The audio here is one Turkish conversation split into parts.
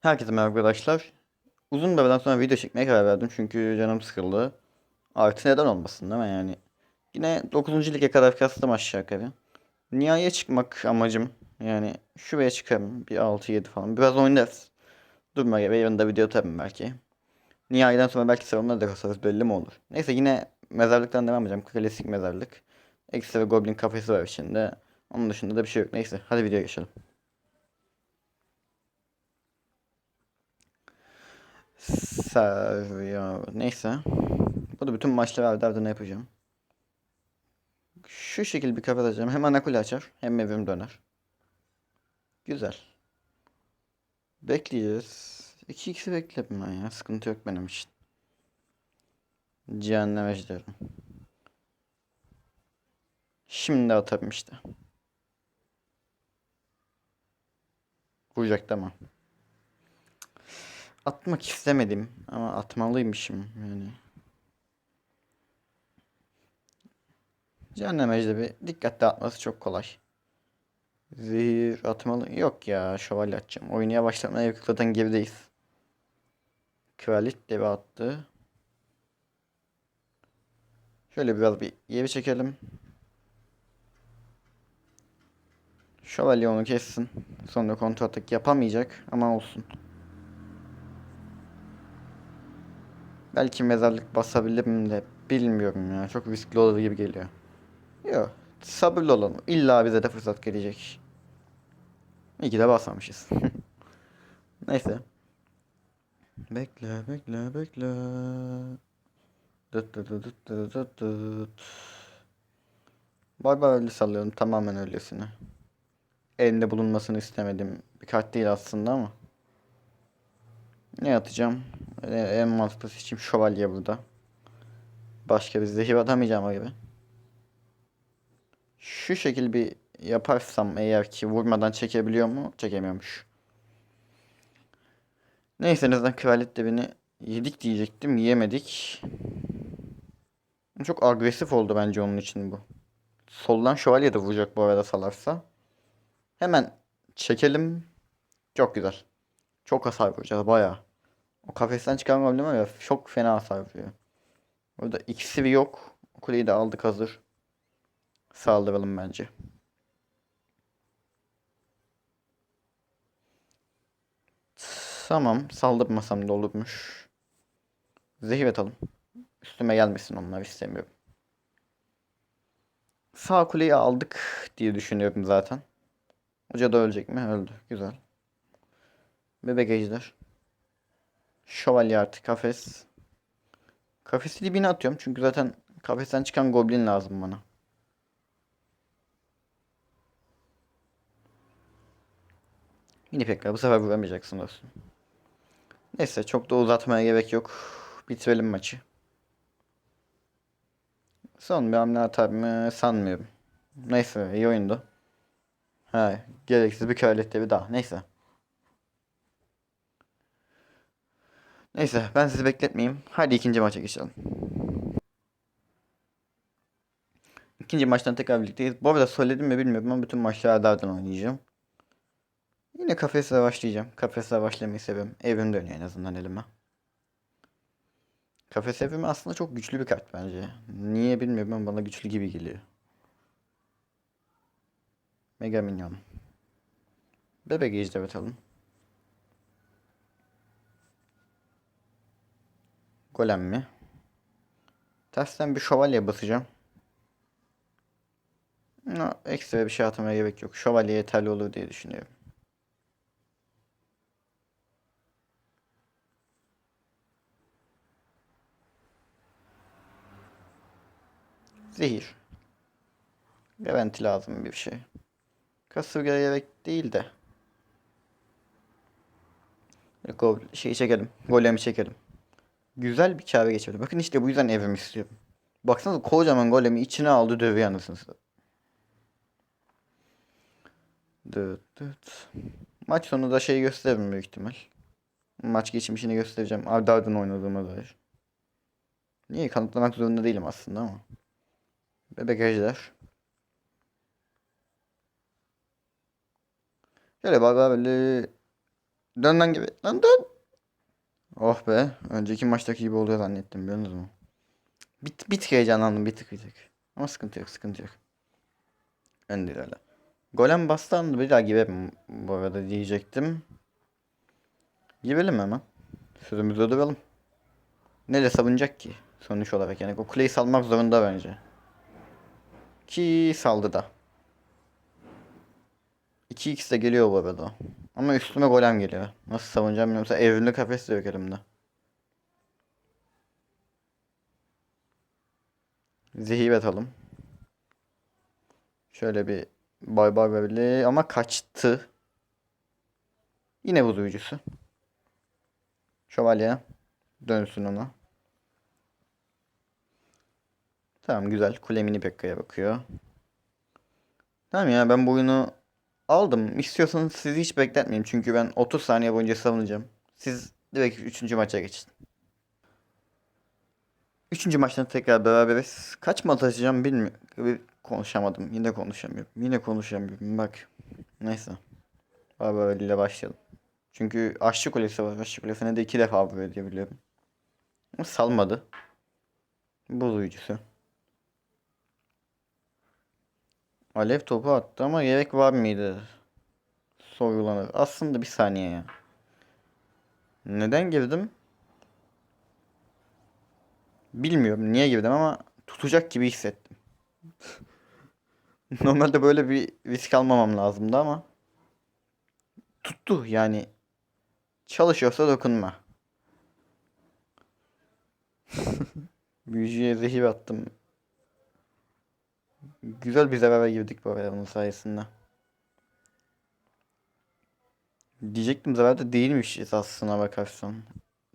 Herkese merhaba arkadaşlar. Uzun bir aradan sonra video çekmeye karar verdim çünkü canım sıkıldı. Artı neden olmasın değil mi yani? Yine 9. lige kadar kastım aşağı yukarı. Nihaiye çıkmak amacım. Yani şuraya çıkarım bir 6-7 falan. Biraz oynarız. Durma gibi yarın da video atarım belki. Nihaiye'den sonra belki savunma da kasarız belli mi olur. Neyse yine mezarlıktan devam edeceğim. Klasik mezarlık. Ekstra goblin kafesi var içinde. Onun dışında da bir şey yok. Neyse hadi videoya geçelim. Sarıyor. Neyse. Burada bütün maçları ardı ardına yapacağım. Şu şekil bir kafa açacağım. Hem anakul açar hem evim döner. Güzel. Bekleyeceğiz. 2x'i beklerim ben ya. Sıkıntı yok benim için. Cehennem ejderi. Şimdi atarım işte. Vuracak tamam. Atmak istemedim ama atmalıymışım yani. Cehennem ejderi dikkatli atması çok kolay. Zehir atmalı. Yok ya şövalye atacağım. Oyunu yavaşlatmaya yakın zaten gerideyiz. Kralit devi attı. Şöyle biraz bir geri çekelim. Şövalye onu kessin. Sonra kontrol atak yapamayacak ama olsun. Belki mezarlık basabilirim de bilmiyorum ya. Çok riskli olur gibi geliyor. Yok. Sabırlı olalım. İlla bize de fırsat gelecek. İyi ki de basmamışız. Neyse. Bekle, bekle, bekle. Dıt dıt dıt dıt dıt dıt dıt. Barbar öyle sallıyorum tamamen öylesine. Elinde bulunmasını istemedim. Bir kart değil aslında ama. Ne atacağım? En mantıklı seçim şövalye burada. Başka bir zehir atamayacağım gibi. Şu şekil bir yaparsam eğer ki vurmadan çekebiliyor mu? Çekemiyormuş. Neyse en azından kraliyet de beni yedik diyecektim. Yiyemedik. Çok agresif oldu bence onun için bu. Soldan şövalye de vuracak bu arada salarsa. Hemen çekelim. Çok güzel. Çok hasar vuracağız bayağı. O kafesten çıkan goblin var ya çok fena hasar. Burada ikisi bir yok. Kuleyi de aldık hazır. Saldıralım bence. Tamam saldırmasam da olurmuş. Zehir atalım. Üstüme gelmesin onlar istemiyorum. Sağ kuleyi aldık diye düşünüyorum zaten. Hoca da ölecek mi? Öldü. Güzel. Bebek ejder. Şövalye artı kafes. Kafesi dibine atıyorum çünkü zaten kafesten çıkan goblin lazım bana. Mini tekrar bu sefer vuramayacaksın dostum. Neyse çok da uzatmaya gerek yok. Bitirelim maçı. Son bir hamle atar mı sanmıyorum. Neyse iyi oyundu. Ha, gereksiz bir körlette bir daha. Neyse. Neyse ben sizi bekletmeyeyim. Hadi ikinci maça geçelim. İkinci maçtan tekrar birlikteyiz. Bu arada söyledim mi bilmiyorum ama bütün maçları ardardan oynayacağım. Yine kafesle başlayacağım. Kafesle başlamayı seviyorum. Evim dönüyor en azından elime. Kafes evimi aslında çok güçlü bir kart bence. Niye bilmiyorum ama bana güçlü gibi geliyor. Mega Minyon. Bebek ejder atalım. Golem mi? Tersten bir şövalye basacağım. No, ekstra bir şey atmaya gerek yok. Şövalye yeterli olur diye düşünüyorum. Zehir. Garanti lazım bir şey. Kasırga gerek değil de. Go şeyi çekelim. Golemi çekelim. Güzel bir kâre geçirdi. Bakın işte bu yüzden evrim istiyorum. Baksanıza kocaman golemi içine aldı dövüyor anasını. Dıt dıt. Maç sonunda şey gösteririm büyük ihtimal. Maç geçmişini göstereceğim. Ardı ardına oynadığıma dair. Niye kanıtlamak zorunda değilim aslında ama. Bebek ejder. Şöyle bak böyle Dön lan gibi. Lan dön. Oh be. Önceki maçtaki gibi oluyor zannettim biliyor musunuz? Bir, bir tık heyecanlandım bir tık bir tık. Ama sıkıntı yok sıkıntı yok. Değil öyle. Golem bastı bir daha girelim bu arada diyecektim. Girelim hemen. Sözümüzü duralım. Nereye savunacak ki? Sonuç olarak yani o kuleyi salmak zorunda bence. Ki saldı da. 2x de geliyor bu arada. Ama üstüme golem geliyor. Nasıl savunacağım bilmiyorum. Evrimli kafes de yok elimde. Zehir atalım. Şöyle bir bay bay böyle ama kaçtı. Yine buzuyucusu. Şövalye dönsün ona. Tamam güzel. Kule mini Pekka'ya bakıyor. Tamam ya ben bu oyunu aldım. İstiyorsanız sizi hiç bekletmeyeyim. Çünkü ben 30 saniye boyunca savunacağım. Siz direkt 3. maça geçin. Üçüncü maçtan tekrar beraberiz. Kaç mı atacağım bilmiyorum. Konuşamadım. Yine konuşamıyorum. Yine konuşamıyorum. Bak. Neyse. Baba ile başlayalım. Çünkü aşçı kulesi var. Aşçı kulesine de iki defa vuruyor diye biliyorum. Ama salmadı. Buz uyucusu. Alev topu attı ama gerek var mıydı? Soyulanır. Aslında bir saniye ya. Neden girdim? Bilmiyorum niye girdim ama tutacak gibi hissettim. Normalde böyle bir risk almamam lazımdı ama tuttu yani çalışıyorsa dokunma. Büyücüye zehir attım. Güzel bir zarara girdik bu arada bunun sayesinde. Diyecektim zarar da değilmiş aslına bakarsan.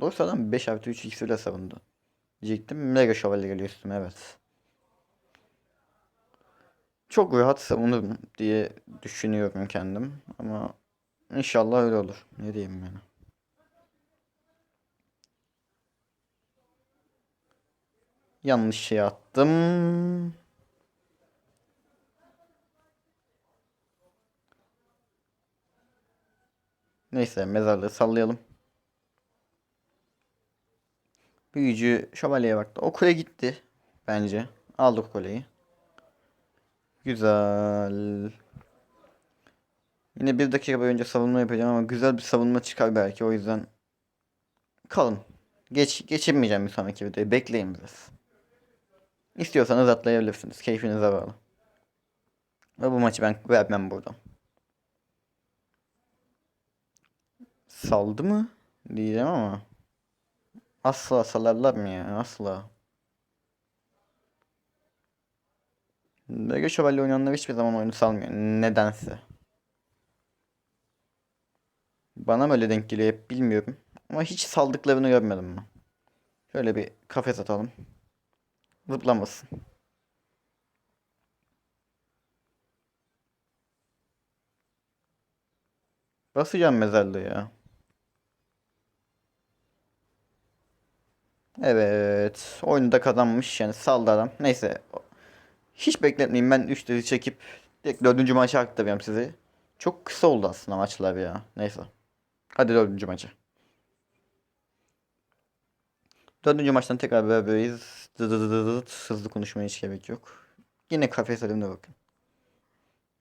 Doğrusu adam 5 artı 3 x ile savundu. Diyecektim Mega Şövalye geliyor üstüme evet. Çok rahat savunurum diye düşünüyorum kendim. Ama inşallah öyle olur. Ne diyeyim yani. Yanlış şey attım. Neyse mezarlığı sallayalım. Büyücü şövalyeye baktı. O kule gitti. Bence. Aldık kuleyi. Güzel. Yine bir dakika boyunca savunma yapacağım ama güzel bir savunma çıkar belki. O yüzden kalın. Geç, geçirmeyeceğim bir sonraki videoyu. Bekleyin biraz. İstiyorsanız atlayabilirsiniz. Keyfinize bağlı. Ve bu maçı ben vermem buradan. Saldı mı? Diyeceğim ama. Asla salarlar mı ya? Asla. Mega Şövalye oynayanlar hiçbir zaman oyunu salmıyor. Nedense. Bana mı öyle denk geliyor hep bilmiyorum. Ama hiç saldıklarını görmedim ben. Şöyle bir kafes atalım. Zıplamasın. Basacağım mezarlığı ya. Evet. Oyunu da kazanmış yani saldı adam. Neyse. Hiç bekletmeyeyim ben 3 dizi çekip direkt 4. maça aktarıyorum sizi. Çok kısa oldu aslında maçlar ya. Neyse. Hadi 4. maça. 4. maçtan tekrar beraberiz. Hızlı konuşmaya hiç gerek yok. Yine kafes elimde bakın.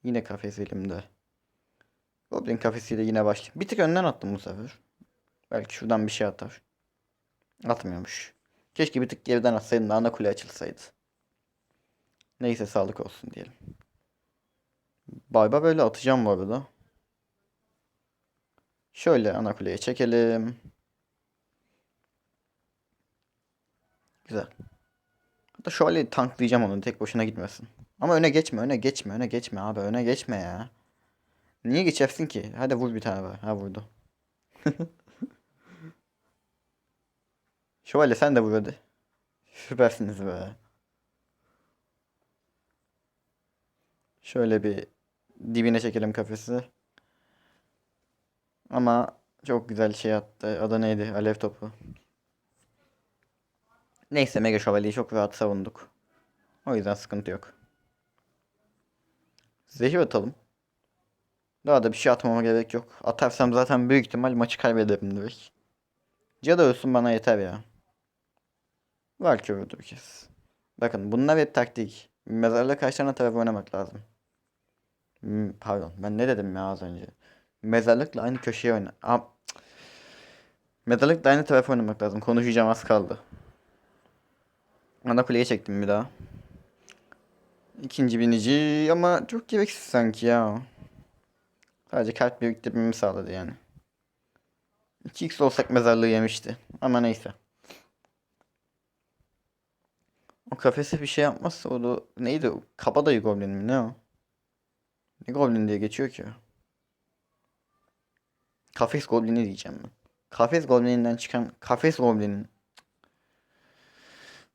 Yine kafes elimde. Goblin kafesiyle yine başlayayım. Bir tık önden attım bu sefer. Belki şuradan bir şey atar. Atmıyormuş. Keşke bir tık geriden atsaydım da ana kule açılsaydı. Neyse sağlık olsun diyelim. Bayba böyle atacağım bu arada. Şöyle ana kuleye çekelim. Güzel. Hatta şöyle tanklayacağım onu tek boşuna gitmesin. Ama öne geçme öne geçme öne geçme abi öne geçme ya. Niye geçersin ki? Hadi vur bir tane var. Ha vurdu. Şövalye sen de vur hadi. Süpersiniz be. Şöyle bir dibine çekelim kafesi. Ama çok güzel şey attı. Adı neydi? Alev topu. Neyse Mega Şövalye'yi çok rahat savunduk. O yüzden sıkıntı yok. Zehir atalım. Daha da bir şey atmama gerek yok. Atarsam zaten büyük ihtimal maçı kaybederim direkt. Cadı ölsün bana yeter ya. Var ki vurdu bir kez. Bakın bunlar hep taktik. Mezarla kaç tane taraf oynamak lazım. Hmm, Pardon ben ne dedim ya az önce. Mezarlıkla aynı köşeye oyna. Aa. Mezarlıkla aynı taraf oynamak lazım. Konuşacağım az kaldı. Ana kuleye çektim bir daha. İkinci binici ama çok gereksiz sanki ya. Sadece kart biriktirmemi sağladı yani. 2x olsak mezarlığı yemişti. Ama neyse. O kafese bir şey yapmazsa o da neydi? o? Kabadayı goblin mi ne o? Ne goblin diye geçiyor ki? Kafes goblini diyeceğim ben. Kafes goblininden çıkan kafes goblinin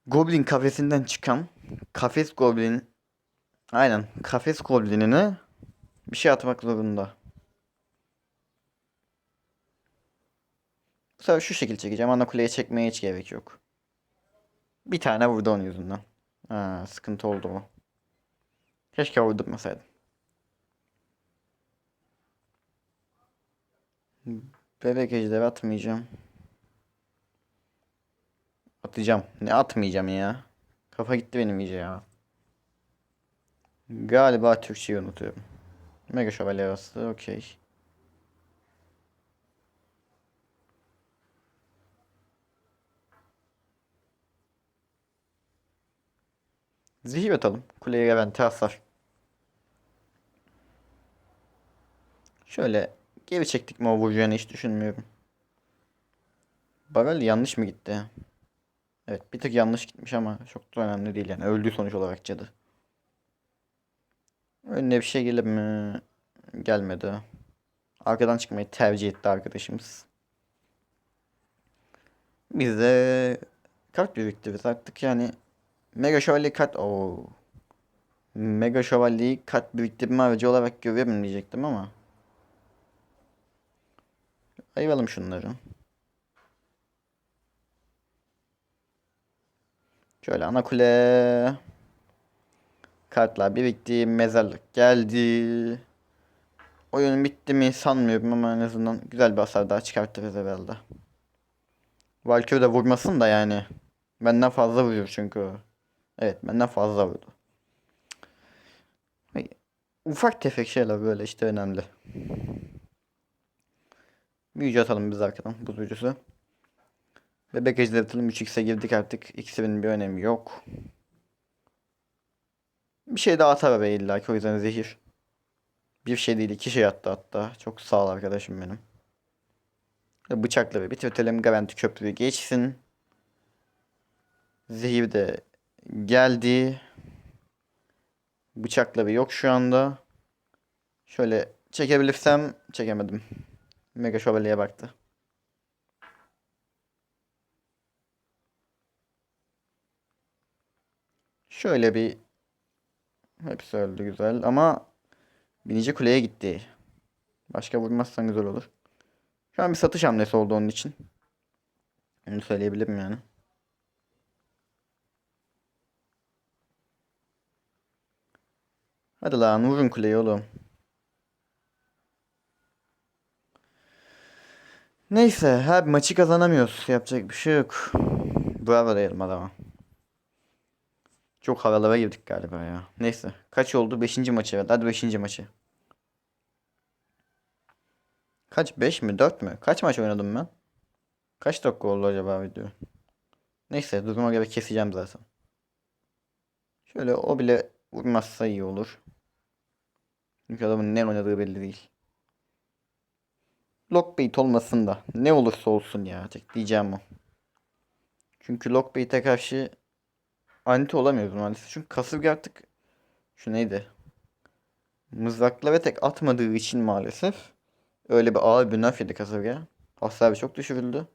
Goblin kafesinden çıkan kafes goblin aynen kafes goblinine bir şey atmak zorunda. Bu şu şekil çekeceğim. Ana kuleye çekmeye hiç gerek yok. Bir tane vurdu onun yüzünden. Ha, sıkıntı oldu o. Keşke vurdurmasaydım. Bebek ejderi atmayacağım. Atacağım. Ne atmayacağım ya? Kafa gitti benim iyice ya. Galiba Türkçeyi unutuyorum. Mega Şövalye arası okey. Zehir atalım. Kuleye Levent'e hasar. Şöyle geri çektik mi o vuracağını hiç düşünmüyorum. Barel yanlış mı gitti? Evet bir tık yanlış gitmiş ama çok da önemli değil yani. Öldü sonuç olarak cadı. Önüne bir şey gelir mi? Gelmedi. Arkadan çıkmayı tercih etti arkadaşımız. Biz de kart biriktiririz artık yani. Mega Şövalye kart... Oo. Mega Şövalyeyi kart biriktirme aracı olarak görüyorum diyecektim ama. Ayıralım şunları. Şöyle ana kule. Kartlar birikti. Mezarlık geldi. Oyun bitti mi sanmıyorum ama en azından güzel bir hasar daha çıkartırız herhalde. Valkyrie de vurmasın da yani. Benden fazla vuruyor çünkü o. Evet benden fazla vurdu. Ufak tefek şeyler böyle işte önemli. Büyücü atalım biz arkadan buz büyücüsü. Bebek ejderi atalım 3x'e girdik artık. X'in bir önemi yok. Bir şey daha atar be illa ki o yüzden zehir. Bir şey değil iki şey attı hatta. Çok sağ ol arkadaşım benim. Bıçakla ve bitirtelim. Garanti köprüyü geçsin. Zehir de geldi. Bıçakla bir yok şu anda. Şöyle çekebilirsem çekemedim. Mega Şövalye'ye baktı. Şöyle bir hepsi öldü güzel ama binici kuleye gitti. Başka vurmazsan güzel olur. Şu an bir satış hamlesi oldu onun için. Onu söyleyebilirim yani. Hadi lan vurun kuleyi oğlum. Neyse her maçı kazanamıyoruz. Yapacak bir şey yok. Bravo diyelim adama. Çok havalara girdik galiba ya. Neyse. Kaç oldu? Beşinci maçı evet. Hadi beşinci maçı. Kaç? Beş mi? Dört mü? Kaç maç oynadım ben? Kaç dakika oldu acaba video? Neyse duruma göre keseceğim zaten. Şöyle o bile vurmazsa iyi olur. Çünkü adamın ne oynadığı belli değil. Lockbait olmasın da ne olursa olsun ya tek diyeceğim o. Çünkü Lockbait'e karşı anti olamıyoruz maalesef. Çünkü kasırga artık şu neydi? Mızrakla ve tek atmadığı için maalesef öyle bir ağır bir nerf yedi kasırga. Hasarı çok düşürüldü.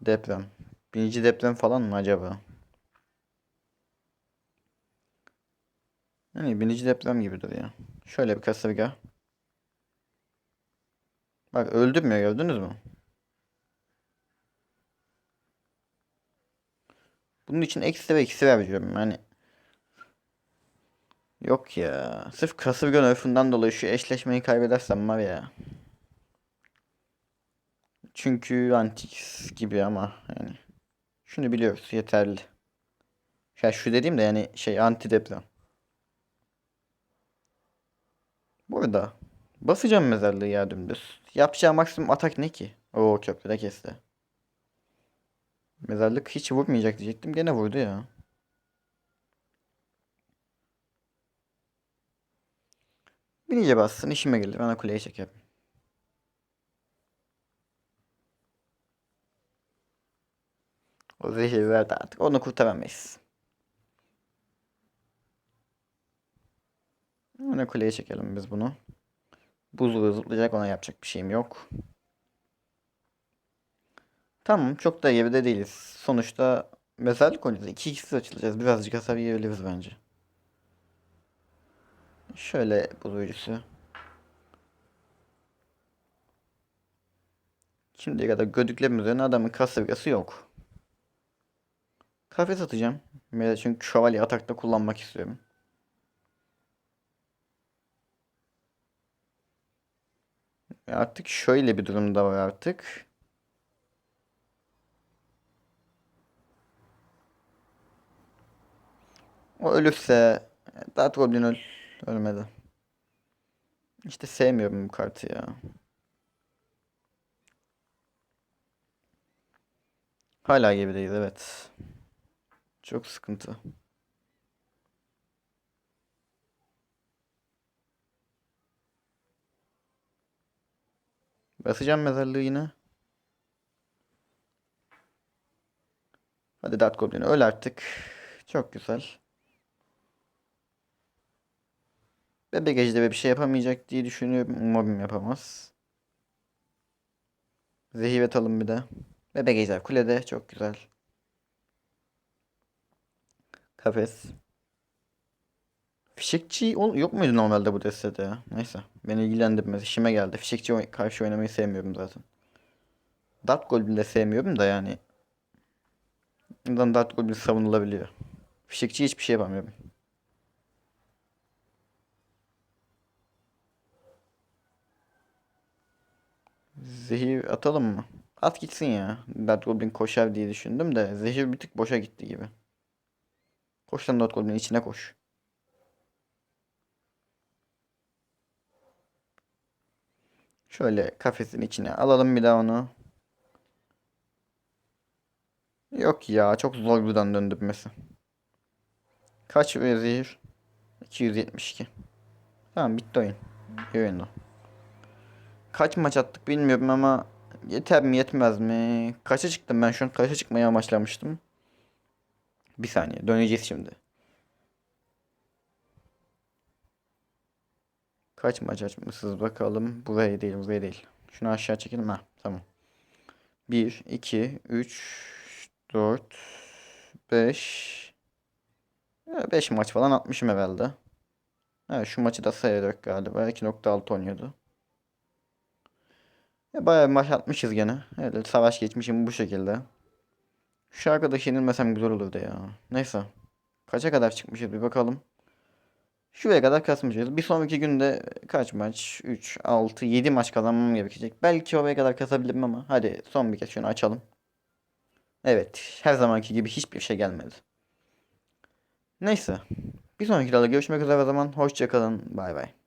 Deprem. Birinci deprem falan mı acaba? Yani birinci deprem gibidir ya. Şöyle bir kasırga. Bak öldürmüyor gördünüz mü? Bunun için eksi ve eksi vereceğim. Yani Yok ya. Sırf kasırga nerfından dolayı şu eşleşmeyi kaybedersem var ya. Çünkü Antix gibi ama yani. Şunu biliyoruz yeterli. Ya şu dediğim de yani şey anti deprem. Burada basacağım mezarlığı ya dümdüz. Yapacağım maksimum atak ne ki? Oo köprüde kesti. Mezarlık hiç vurmayacak diyecektim. Gene vurdu ya. Binice bassın işime gelir. Ana kuleye çekerim. O zehir verdi artık. Onu kurtaramayız. Ana kuleye çekelim biz bunu. Buzlu zıplayacak ona yapacak bir şeyim yok. Tamam çok da geride değiliz. Sonuçta mezarlık oynayacağız. 2 2 açılacağız. Birazcık hasar yiyebiliriz bence. Şöyle buzuyucusu. Şimdiye kadar gördüklerim üzerine adamın kasırgası yok. Kafes atacağım. Çünkü şövalye atakta kullanmak istiyorum. Artık şöyle bir durumda var artık. O ölürse Dark Goblin öl ölmedi. İşte sevmiyorum bu kartı ya. Hala gerideyiz evet. Çok sıkıntı. Basacağım mezarlığı yine. Hadi Dark Goblin öl artık. Çok güzel. Bebek ejderi bir şey yapamayacak diye düşünüyorum. Umarım yapamaz. Zehir atalım bir de. Bebek ejder kulede. Çok güzel. Kafes. Fişekçi yok muydu normalde bu destede ya? Neyse. Beni ilgilendirmez. İşime geldi. Fişekçi karşı oynamayı sevmiyorum zaten. Dark Goblin de sevmiyorum da yani. Bundan Dark Goblin savunulabiliyor. Fişekçi hiçbir şey yapamıyorum. Zehir atalım mı? At gitsin ya. Dark Goblin koşar diye düşündüm de zehir bir tık boşa gitti gibi. Koş lan Dark Goblin'in içine koş. Şöyle kafesin içine alalım bir daha onu. Yok ya çok zor buradan döndürmesi. Kaç zehir? 272. Tamam bitti oyun. İyi. Kaç maç attık bilmiyorum ama yeter mi yetmez mi? Kaça çıktım ben şu an kaça çıkmayı amaçlamıştım. Bir saniye döneceğiz şimdi. Kaç maç açmışız bakalım. Buraya değil buraya değil. Şunu aşağı çekelim ha tamam. 1, 2, 3, 4, 5 5 maç falan atmışım herhalde. Evet şu maçı da sayarak galiba 2.6 oynuyordu. Ya bayağı bir maç atmışız gene. Evet savaş geçmişim bu şekilde. Şu arkadaş yenilmesem güzel olurdu ya. Neyse. Kaça kadar çıkmışız bir bakalım. Şuraya kadar kasmışız. Bir sonraki günde kaç maç? 3, 6, 7 maç kazanmam gerekecek. Belki oraya kadar kasabilirim ama hadi son bir kez şunu açalım. Evet. Her zamanki gibi hiçbir şey gelmedi. Neyse. Bir sonraki videoda görüşmek üzere o zaman. Hoşçakalın. Bay bay.